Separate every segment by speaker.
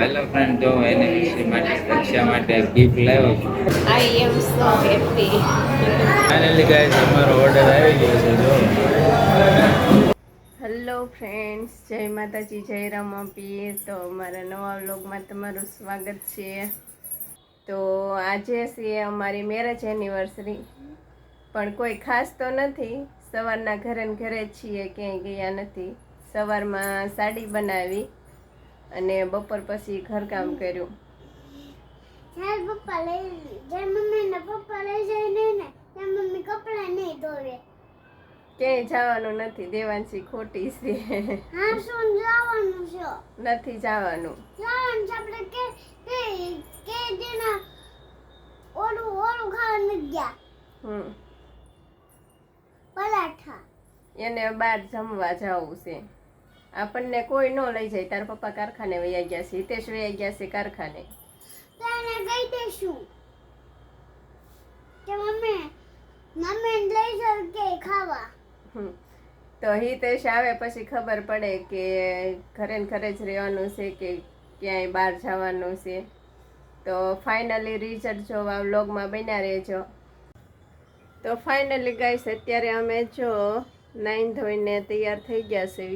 Speaker 1: Hello friend જો એને વિશે માટે રક્ષા માટે ગિફ્ટ લાવ્યો છું.
Speaker 2: I am so happy.
Speaker 1: Finally guys અમારો ઓર્ડર આવી ગયો છે જો.
Speaker 2: હેલો ફ્રેન્ડ્સ જય માતાજી જય રામાપીર તો અમારા નવા વ્લોગમાં તમારું સ્વાગત છે. તો આજે છે અમારી મેરેજ એનિવર્સરી પણ કોઈ ખાસ તો નથી. સવારના ઘરે ને ઘરે છીએ ક્યાંય ગયા નથી. સવારમાં સાડી બનાવી. અને બપોર પછી ઘરકામ કર્યું.
Speaker 3: જ્યારે પપ્પા લઈ જ્યારે મમ્મી ને પપ્પા લઈ જાય ને ને ત્યારે મમ્મી કપડાં નહીં ધોવે.
Speaker 2: ક્યાંય જવાનું નથી. દેવાંશી ખોટી છે.
Speaker 3: હા શું જવાનું છે?
Speaker 2: નથી જવાનું.
Speaker 3: જવાનું છે આપણે કે કે કે દેના ઓલું ઓલું ખાવા નથી ગયા.
Speaker 2: હમ.
Speaker 3: પરાઠા
Speaker 2: એને બહાર જમવા જવું છે. આપણને કોઈ ન લઈ જાય. તારા પપ્પા કારખાને વયા ગયા છે હિતેશ વયા ગયા છે કારખાને.
Speaker 3: કહી દઈશું કે મમ્મી મમ્મી લઈ જાવ કે ખાવા.
Speaker 2: તો હિતેશ આવે પછી ખબર પડે કે ઘરે ને ઘરે જ રહેવાનું છે કે ક્યાંય બહાર જવાનું છે. તો ફાઇનલી રિઝલ્ટ જોવા વ્લોગમાં બન્યા રહેજો. તો ફાઇનલી ગાઈસ અત્યારે અમે જો નાઈન ધોઈને તૈયાર થઈ ગયા છે.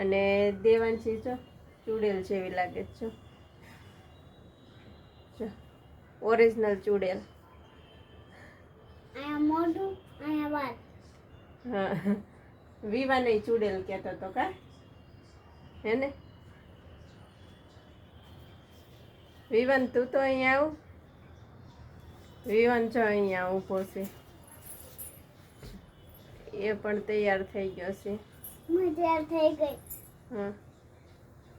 Speaker 2: અને દેવાંશી જો ચૂડેલ જેવી લાગે છે જો. ઓરિજિનલ ચૂડેલ. હા વિવાને ચૂડેલ કહેતો તો કા? હે ને? વિવાન તું તો અહીંયા આવું. વિવાન જો અહીંયા ઊભો છે. એ પણ તૈયાર થઈ ગયો છે.
Speaker 3: તૈયાર થઈ ગઈ.
Speaker 2: હા.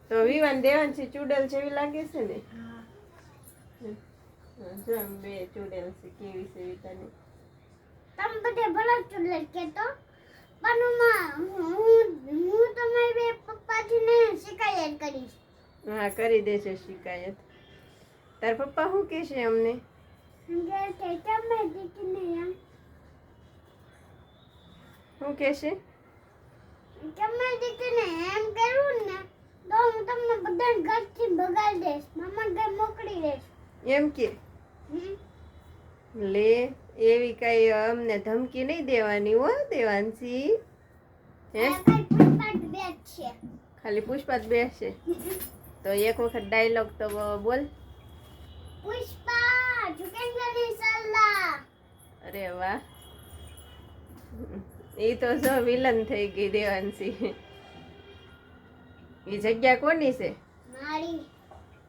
Speaker 2: તો વિવાન દેવાંશી ચૂડેલ જેવી લાગે છે ને? હા, જો બે ચૂડેલ છે કેવી છે વિતાની.
Speaker 3: તમે બધે ભલા કે તો પણ માં હું હું તમારી બે પપ્પાથી ને શિકાયત કરીશ.
Speaker 2: હા કરી દેશે શિકાયત. તાર પપ્પા શું કહેશે અમને? શું કહેશે?
Speaker 3: તમે દીકરીને એમ કર્યું ને તો હું તમને બધાને ઘરથી ભગાડી દઈશ. મામા ઘર મોકલી દઈશ.
Speaker 2: એમ કે? લે એવી કઈ અમને ધમકી નહીં દેવાની હો દેવાંશી. હે?
Speaker 3: છે.
Speaker 2: ખાલી પુષ્પા જ બેસશે તો એક વખત ડાયલોગ તો બોલ.
Speaker 3: પુષ્પા ઝુકેંગે સલાહ.
Speaker 2: અરે વાહ. એ તો જો વિલન થઈ ગઈ દેવાંશી. એ જગ્યા કોની છે?
Speaker 3: મારી.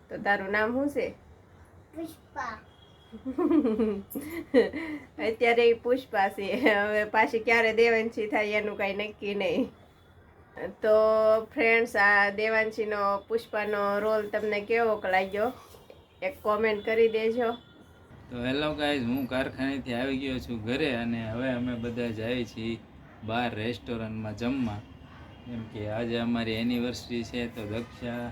Speaker 2: તો તારું નામ શું છે?
Speaker 3: પુષ્પા.
Speaker 2: અત્યારે એ પુષ્પા છે. હવે પાછી ક્યારે દેવાંશી થાય એનું કાંઈ નક્કી નહીં. તો ફ્રેન્ડ્સ આ દેવાંશીનો પુષ્પાનો રોલ તમને કેવો લાગ્યો? એક કોમેન્ટ કરી દેજો.
Speaker 1: તો હેલો ગાઈઝ હું કારખાનેથી આવી ગયો છું ઘરે અને હવે અમે બધા જઈએ છીએ બહાર રેસ્ટોરન્ટમાં જમવા. કેમ કે આજે અમારી એનિવર્સરી છે તો દક્ષા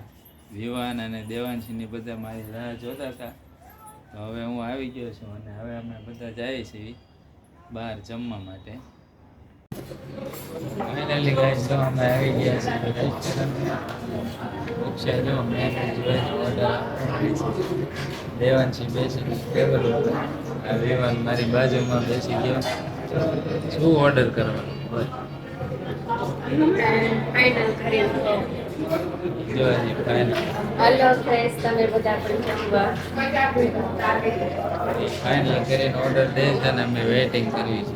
Speaker 1: વિવાન અને દેવાંશીની બધા મારી રાહ જોતા હતા. તો હવે હું આવી ગયો છું અને હવે અમે બધા જઈએ છીએ બહાર જમવા માટે. ફાઇનલી ગાઈસ તો અમે આવી ગયા છીએ રેસ્ટોરન્ટમાં જો મેં દેવાંશી બેસી ટેબલ ઉપર. વિવાન મારી બાજુમાં બેસી ગયો. શું ઓર્ડર કરવાનો?
Speaker 2: ફાઇનલ
Speaker 1: કરીને ઓર્ડર દે છે અને અમે વેઇટિંગ કરવી છે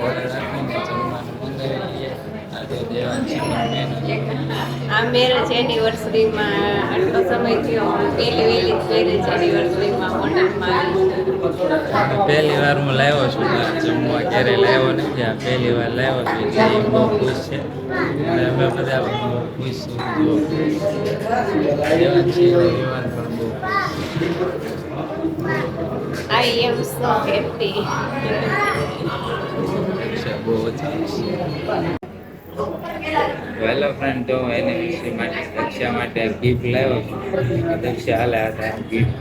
Speaker 1: ઓર્ડર આપીને
Speaker 2: આ મેરેજ એનિવર્સરીમાં આટલો સમય થયો. પહેલી વહેલી જ મેરેજ એનિવર્સરીમાં હોટલમાં
Speaker 1: પહેલી વાર હું લાવ્યો છું જમવા ક્યારે લાવ્યો નથી. આ પહેલી વાર લાવ્યો છું એટલે બહુ ખુશ છે. અને અમે બધા બહુ ખુશ છું જો દેવાંશી અને વિવાન પણ બહુ
Speaker 2: I am so happy.
Speaker 1: છે બહુ જ ખુશ હેલો ફ્રેન્ડ તો એને વિશે માટે દક્ષા માટે ગિફ્ટ લાવ્યો છું દક્ષા હાલે હતા ગિફ્ટ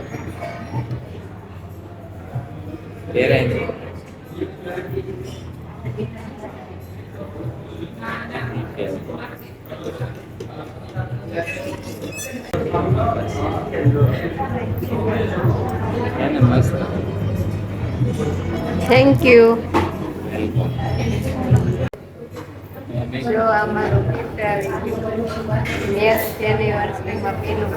Speaker 1: પહેરાય છે એને મસ્ત
Speaker 2: થેન્ક યુ
Speaker 1: મેં
Speaker 2: જો આ મારું gift આવી ગયું નેક્સ્ટ એનિવર્સરીમાં પેલું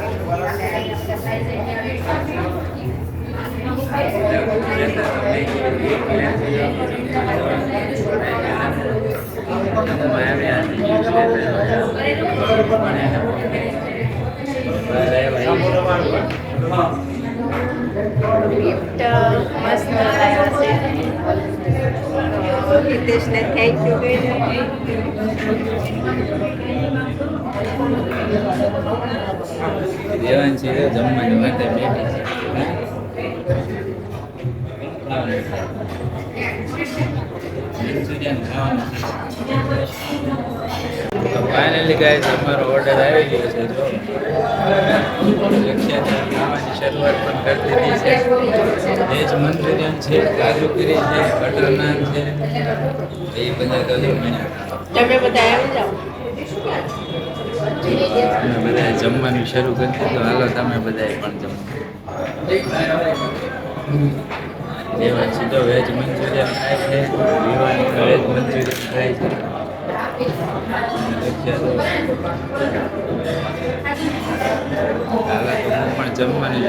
Speaker 2: ગિફ્ટ મસ્ત લાવ્યા હિતેશને થેન્ક યુ
Speaker 1: દેવાન છે જમવાની માટે બેઠી છે. ફાઇનલી ગાઈસ અમારો ઓર્ડર આવી ગયો છે જો. લક્ષ્યાચાર ખાવાની શરૂઆત પણ કરી દીધી છે. વેજ મંચુરિયન છે કાજુ કરી છે બટર નાન છે એ બધા તો મને
Speaker 2: તમે બધા આવી જાઓ.
Speaker 1: બધા જમવાનું શરૂ કરી દીધું. હાલો તમે બધાએ પણ જમો. દેવા સીધો વેજ મંચુરિયન ખાય છે વિવાની વેજ મંચુરિયન ખાય છે. તો પણ જમવાની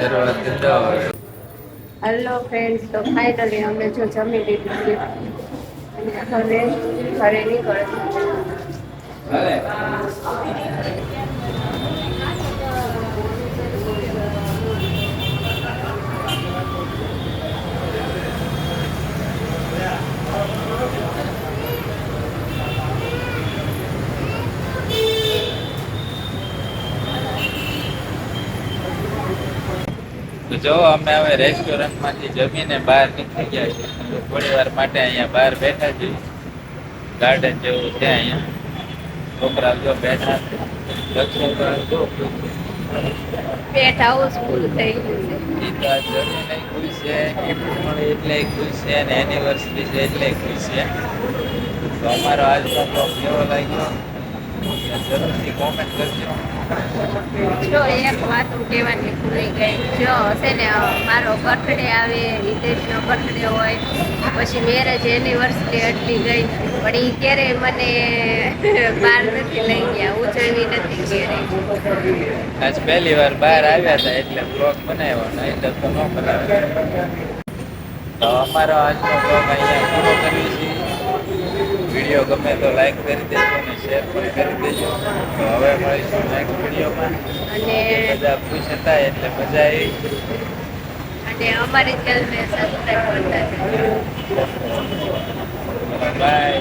Speaker 2: હેલો ફ્રેન્ડ્સ તો ફાઇનલી અમે જો જમી લીધું છે. અને હવે ઘરે નીકળે
Speaker 1: જો અમે હવે રેસ્ટોરન્ટમાંથી જમીને બહાર નીકળી ગયા છીએ. થોડી વાર માટે અહીંયા બહાર બેઠા છીએ. ગાર્ડન જેવું છે અહીંયા. છોકરા જો બેઠા
Speaker 2: પેટ હાઉસ ફૂલ થઈ ગયું છે.
Speaker 1: જમીને ખુશ છે મળી એટલે ખુશ છે અને એનિવર્સરી છે એટલે ખુશ છે. તો અમારો આજનો બ્લોગ કેવો લાગ્યો?
Speaker 2: જો એક વાત હું કહેવાની ભૂલી ગઈ. જો હશે ને, મારો બર્થડે આવે હિતેશનો બર્થડે હોય, પછી મેરેજ એનિવર્સરી અટલી ગઈ. પણ એ ક્યારે મને બહાર નથી લઈ ગયા ઉજવણી નથી ક્યારે.
Speaker 1: આજ પહેલી વાર બહાર આવ્યા હતા એટલે બ્લોગ બનાવ્યો નહીં તો તો ન બનાવ્યો. તો અમારો આજનો બ્લોગ અહીંયા પૂરો કરીએ છીએ. વીડિયો ગમે તો લાઈક કરી દેજો અને શેર પણ કરી દેજો. તો હવે મળીશું નેક્સ્ટ વિડીયોમાં.
Speaker 2: અને
Speaker 1: બધા ખુશ હતા એટલે મજા આવી.
Speaker 2: અને અમારી ચેનલને સબસ્ક્રાઇબ કરતા બાય